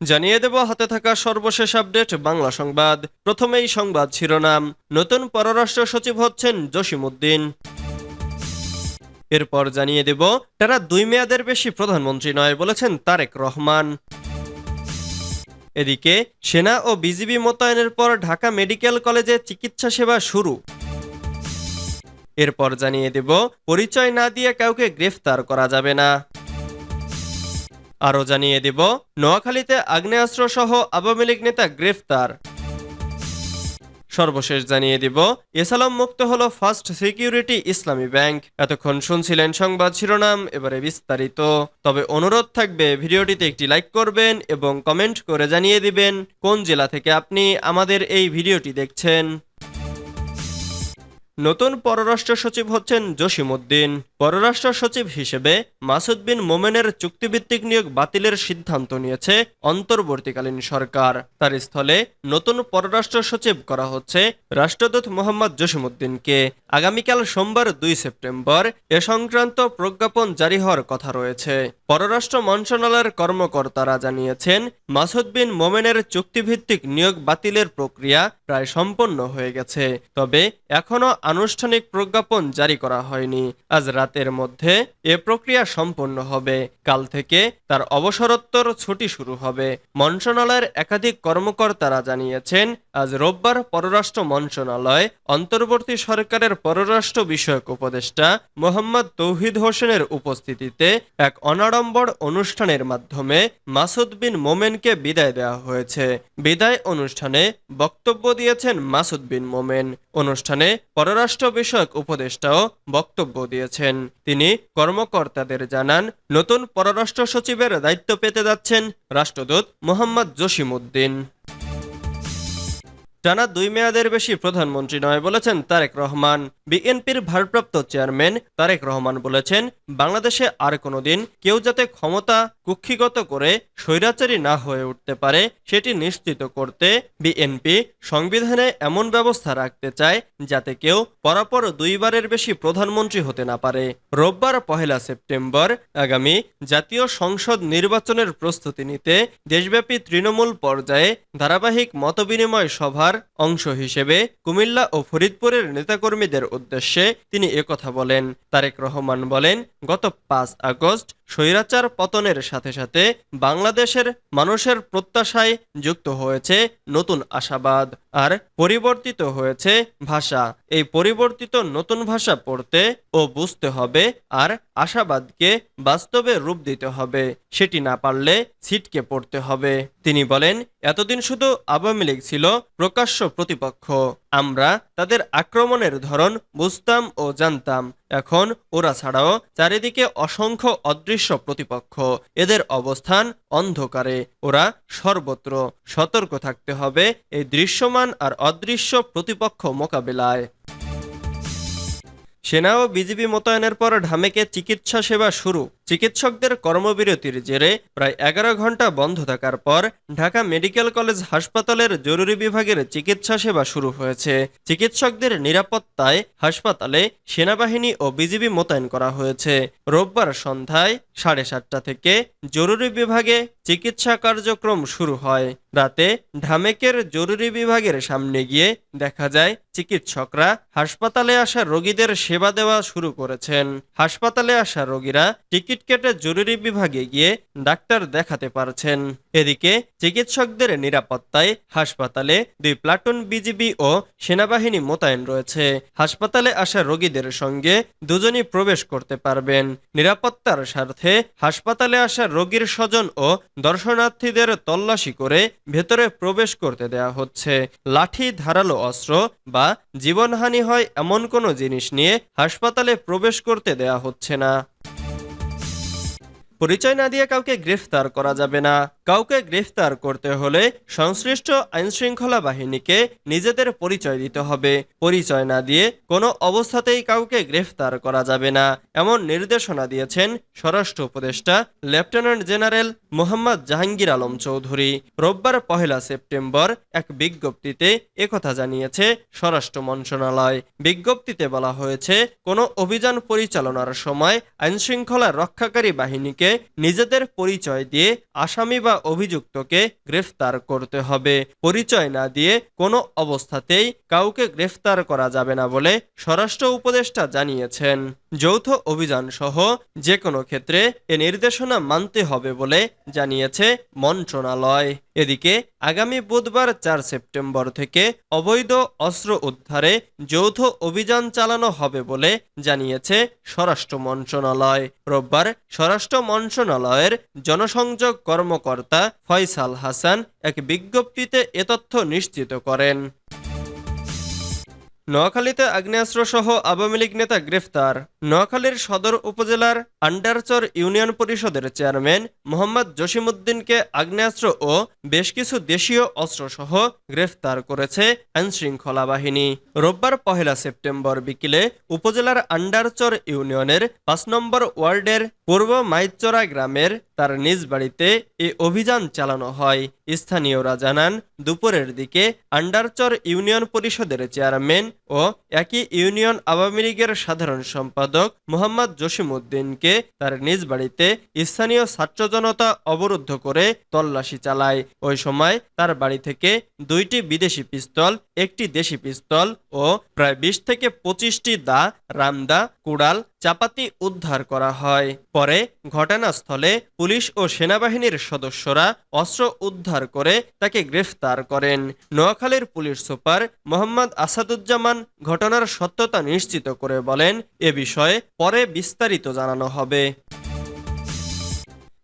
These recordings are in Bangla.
জানিয়ে দেব হাতে থাকা সর্বশেষ আপডেট বাংলা সংবাদ। প্রথমেই সংবাদ শিরোনাম, নতুন পররাষ্ট্র সচিব হচ্ছেন জসিমউদ্দিন। এরপর জানিয়ে দেব, তারা দুই মেয়াদের বেশি প্রধানমন্ত্রী নয় বলেছেন তারেক রহমান। এদিকে, সেনা ও বিজিবি মোতায়েনের পর ঢাকা মেডিকেল কলেজে চিকিৎসা সেবা শুরু। এরপর জানিয়ে দেব, পরিচয় না দিয়ে কাউকে গ্রেফতার করা যাবে না। আরও জানিয়ে দেব, নোয়াখালীতে আগ্নেয়াস্ত্র সহ আওয়ামী লীগ নেতা গ্রেফতার। সর্বশেষ জানিয়ে দিব, এসালাম মুক্ত হলো ফার্স্ট সিকিউরিটি ইসলামী ব্যাংক। এতক্ষণ শুনছিলেন সংবাদ শিরোনাম, এবারে বিস্তারিত। তবে অনুরোধ থাকবে, ভিডিওটিতে একটি লাইক করবেন এবং কমেন্ট করে জানিয়ে দিবেন কোন জেলা থেকে আপনি আমাদের এই ভিডিওটি দেখছেন। নতুন পররাষ্ট্র সচিব হচ্ছেন জসিমউদ্দিন। পররাষ্ট্র সচিব হিসেবে মাসুদ বিন মোমেনের চুক্তিভিত্তিক নিয়োগ বাতিলের সিদ্ধান্ত নিয়েছে অন্তর্বর্তীকালীন সরকার। তার স্থলে নতুন পররাষ্ট্র সচিব করা হচ্ছে রাষ্ট্রদূত মোহাম্মদ জসিমউদ্দিনকে। আগামীকাল সোমবার দুই সেপ্টেম্বর এ সংক্রান্ত প্রজ্ঞাপন জারি হওয়ার কথা রয়েছে। পররাষ্ট্র মন্ত্রণালয়ের কর্মকর্তারা জানিয়েছেন, মাসুদ বিন মোমেনের চুক্তিভিত্তিক নিয়োগ বাতিলের প্রক্রিয়া প্রায় সম্পন্ন হয়ে গেছে। তবে এখনও আনুষ্ঠানিক প্রজ্ঞাপন জারি করা হয়নি। আজ রাতের মধ্যে এ প্রক্রিয়া সম্পন্ন হবে। কাল থেকে তার অবসরোত্তর ছুটি শুরু হবে। মন্ত্রণালয়ের একাধিক কর্মকর্তারা জানিয়েছেন, আজ রোববার পররাষ্ট্র মন্ত্রণালয়, অন্তর্বর্তী সরকারের পররাষ্ট্র বিষয়ক উপদেষ্টা মোহাম্মদ তৌহিদ হোসেনের উপস্থিতিতে এক অনাড়ম্বর অনুষ্ঠানের মাধ্যমে মাসুদ বিন মোমেনকে বিদায় দেওয়া হয়েছে। বিদায় অনুষ্ঠানে বক্তব্য দিয়েছেন মাসুদ বিন মোমেন। অনুষ্ঠানে পররাষ্ট্র বিষয়ক উপদেষ্টাও বক্তব্য দিয়েছেন। তিনি কর্মকর্তাদের জানান, নতুন পররাষ্ট্র সচিবের দায়িত্ব পেতে যাচ্ছেন রাষ্ট্রদূত মোহাম্মদ জসিমউদ্দিন। টানা দুই মেয়াদের বেশি প্রধানমন্ত্রী নয় বলেছেন তারেক রহমান। বিএনপির ভারপ্রাপ্ত চেয়ারম্যান তারেক রহমান বলেছেন, বাংলাদেশে আর কোনোদিন কেউ যাতে ক্ষমতা কুক্ষিগত করে স্বৈরাচারী না হয়ে উঠতে পারে, সেটি নিশ্চিত করতে বিএনপি সংবিধানে এমন ব্যবস্থা রাখতে চায় যাতে কেউ পরাপর দুইবারের বেশি প্রধানমন্ত্রী হতে না পারে। রোববার পহেলা সেপ্টেম্বর আগামী জাতীয় সংসদ নির্বাচনের প্রস্তুতি নিতে দেশব্যাপী তৃণমূল পর্যায়ে ধারাবাহিক মতবিনিময় সভার অংশ হিসেবে কুমিল্লা ও ফরিদপুরের নেতাকর্মীদের উদ্দেশ্যে তিনি একথা বলেন। তারেক রহমান বলেন, গত পাঁচ আগস্ট স্বৈরাচার পতনের সাথে সাথে বাংলাদেশের মানুষের প্রত্যাশায় যুক্ত হয়েছে নতুন আশাবাদ আর পরিবর্তিত হয়েছে ভাষা। এই পরিবর্তিত নতুন ভাষা পড়তে ও বুঝতে হবে আর আশাবাদকে বাস্তবে রূপ দিতে হবে, সেটি না পারলে ছিটকে পড়তে হবে। তিনি বলেন, এতদিন শুধু আওয়ামী লীগ ছিল প্রকাশ্য প্রতিপক্ষ। আমরা তাদের আক্রমণের ধরন বুঝতাম ও জানতাম। এখন ওরা ছাড়াও চারিদিকে অসংখ্য অদৃশ্য প্রতিপক্ষ। এদের অবস্থান অন্ধকারে। ওরা সর্বত্র সতর্ক থাকতে হবে এই দৃশ্যমান আর অদৃশ্য প্রতিপক্ষ মোকাবেলায়। সেনা ও বিজিবি মোতায়েনের পর ঢামেকে চিকিৎসা সেবা শুরু। চিকিৎসকদের কর্মবিরতির জেরে প্রায় এগারো ঘণ্টা বন্ধ থাকার পর ঢাকা মেডিকেল কলেজ হাসপাতালের জরুরি বিভাগের চিকিৎসা সেবা শুরু হয়েছে। চিকিৎসকদের নিরাপত্তায় হাসপাতালে সেনাবাহিনী ও বিজিবি মোতায়েন করা হয়েছে। রোববার সন্ধ্যায় সাড়ে সাতটা থেকে জরুরি বিভাগে চিকিৎসা কার্যক্রম শুরু হয়। রাতে ঢামেকের জরুরি বিভাগের সামনে গিয়ে দেখা যায়, চিকিৎসকরা হাসপাতালে আসা রোগীদের সেবা দেওয়া শুরু করেছেন। হাসপাতালে আসা রোগীরা টিকিট কেটে জরুরি বিভাগে গিয়ে ডাক্তার দেখাতে পারছেন। এদিকে চিকিৎসকদের নিরাপত্তায় হাসপাতালে দুই প্লাটুন বিজিবি ও সেনাবাহিনী মোতায়েন রয়েছে। হাসপাতালে আসা রোগীদের সঙ্গে দুজনই প্রবেশ করতে পারবেন। নিরাপত্তার স্বার্থে হাসপাতালে আসা রোগীর স্বজন ও দর্শনার্থীদের তল্লাশি করে ভেতরে প্রবেশ করতে দেয়া হচ্ছে। লাঠি, ধারালো অস্ত্র বা জীবনহানি হয় এমন কোনো জিনিস নিয়ে হাসপাতালে প্রবেশ করতে দেয়া হচ্ছে না। পরিচয় না দিয়ে কাউকে গ্রেফতার করা যাবে না। কাউকে গ্রেফতার করতে হলে সংশ্লিষ্ট আইনশৃঙ্খলা বাহিনীকে নিজেদের পরিচয় দিতে হবে। পরিচয় না দিয়ে কোনো অবস্থাতেই কাউকে গ্রেফতার করা যাবে না। এমন নির্দেশনা দিয়েছেন স্বরাষ্ট্র উপদেষ্টা লেফটেন্যান্ট জেনারেল মোহাম্মদ জাহাঙ্গীর আলম চৌধুরী। রোববার পহেলা সেপ্টেম্বর এক বিজ্ঞপ্তিতে একথা জানিয়েছে স্বরাষ্ট্র মন্ত্রণালয়। বিজ্ঞপ্তিতে বলা হয়েছে, কোনো অভিযান পরিচালনার সময় আইনশৃঙ্খলা রক্ষাকারী বাহিনীকে নিজেদের পরিচয় দিয়ে আসামি বা অভিযুক্তকে গ্রেফতার করতে হবে। পরিচয় না দিয়ে কোনো অবস্থাতেই কাউকে গ্রেফতার করা যাবে না বলে স্বরাষ্ট্র উপদেষ্টা জানিয়েছেন। যৌথ অভিযান সহ যে কোনো ক্ষেত্রে এ নির্দেশনা মানতে হবে বলে জানিয়েছে মন্ত্রণালয়। এদিকে, আগামী বুধবার চার সেপ্টেম্বর থেকে অবৈধ অস্ত্র উদ্ধারে যৌথ অভিযান চালানো হবে বলে জানিয়েছে স্বরাষ্ট্র মন্ত্রণালয়। রোববার স্বরাষ্ট্র মন্ত্রণালয়ের জনসংযোগ কর্মকর্তা ফয়সাল হাসান এক বিজ্ঞপ্তিতে এ তথ্য নিশ্চিত করেন। নোয়াখালীতে আগ্নেয়াস্ত্রসহ আওয়ামী লীগ নেতা গ্রেফতার। নোয়াখালীর সদর উপজেলার আন্ডারচর ইউনিয়ন পরিষদের চেয়ারম্যান মোহাম্মদ জসিমউদ্দিনকে আগ্নেয়াস্ত্র ও বেশ কিছু দেশীয় অস্ত্রসহ গ্রেফতার করেছে আইনশৃঙ্খলা বাহিনী। রোববার পহেলা সেপ্টেম্বর বিকেলে উপজেলার আন্ডারচর ইউনিয়নের পাঁচ নম্বর ওয়ার্ডের পূর্ব মাইচরা গ্রামের তার নিজ বাড়িতে এ অভিযান চালানো হয়। স্থানীয়রা জানান, দুপুরের দিকে আন্ডারচর ইউনিয়ন পরিষদের চেয়ারম্যান ও একই ইউনিয়ন আওয়ামী লীগের সাধারণ সম্পাদক মোহাম্মদ জসিমউদ্দিনকে তার নিজ বাড়িতে স্থানীয় ছাত্র জনতা অবরুদ্ধ করে তল্লাশি চালায়। ওই সময় তার বাড়ি থেকে দুইটি বিদেশি পিস্তল একটি দেশি পিস্তল ও প্রায় বিশ থেকে পঁচিশটি দা, রামদা, কুড়াল, চাপাতি উদ্ধার করা হয়। পরে ঘটনাস্থলে পুলিশ ও সেনাবাহিনীর সদস্যরা অস্ত্র উদ্ধার করে তাকে গ্রেফতার করেন। নোয়াখালীর পুলিশ সুপার মোহাম্মদ আসাদুজ্জামান ঘটনার সত্যতা নিশ্চিত করে বলেন, এ বিষয়ে পরে বিস্তারিত জানানো হবে।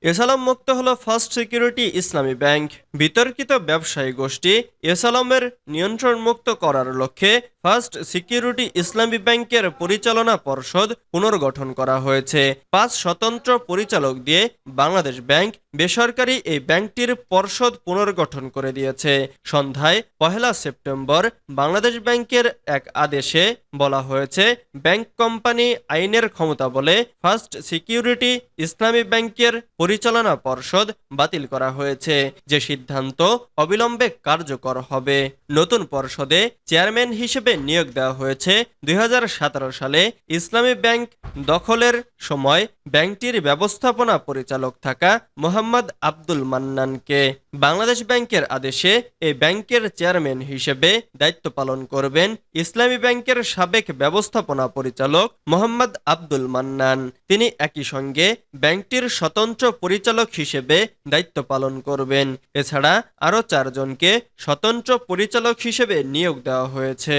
এসালাম মুক্ত হলো ফার্স্ট সিকিউরিটি ইসলামী ব্যাংক। বিতর্কিত ব্যবসায়ী গোষ্ঠী এসালামের নিয়ন্ত্রণ মুক্ত করার লক্ষ্যে ফার্স্ট সিকিউরিটি ইসলামী ব্যাংকের পরিচালনা পর্ষদ পুনর্গঠন করা হয়েছে। পাঁচ স্বতন্ত্র পরিচালক দিয়ে বাংলাদেশ ব্যাংক বেসরকারি এই ব্যাংকটির পর্ষদ পুনর্গঠন করে দিয়েছে। সন্ধ্যায় পহেলা সেপ্টেম্বর বাংলাদেশ ব্যাংকের এক আদেশে বলা হয়েছে, ব্যাংক কোম্পানি আইনের ক্ষমতা বলে ফার্স্ট সিকিউরিটি ইসলামী ব্যাংকের পরিচালনা পর্ষদ বাতিল করা হয়েছে। যে সিদ্ধান্ত অবিলম্বে কার্যকর হবে। নতুন পর্ষদে চেয়ারম্যান হিসেবে নিয়োগ দেওয়া হয়েছে দুই হাজার সতেরো সালে। ইসলামী ব্যাংক দখলের সময় ব্যাংকটির ব্যবস্থাপনা পরিচালক থাকা মোহাম্মদ আব্দুল মান্নানকে বাংলাদেশ ব্যাংকের আদেশে এই ব্যাংকের চেয়ারম্যান হিসেবে দায়িত্ব পালন করবেন ইসলামী ব্যাংকের সাবেক ব্যবস্থাপনা পরিচালক মোহাম্মদ আব্দুল মান্নান। তিনি একই সঙ্গে ব্যাংকটির স্বতন্ত্র পরিচালক হিসেবে দায়িত্ব পালন করবেন। এছাড়া আরও চারজনকে স্বতন্ত্র পরিচালক হিসেবে নিয়োগ দেওয়া হয়েছে।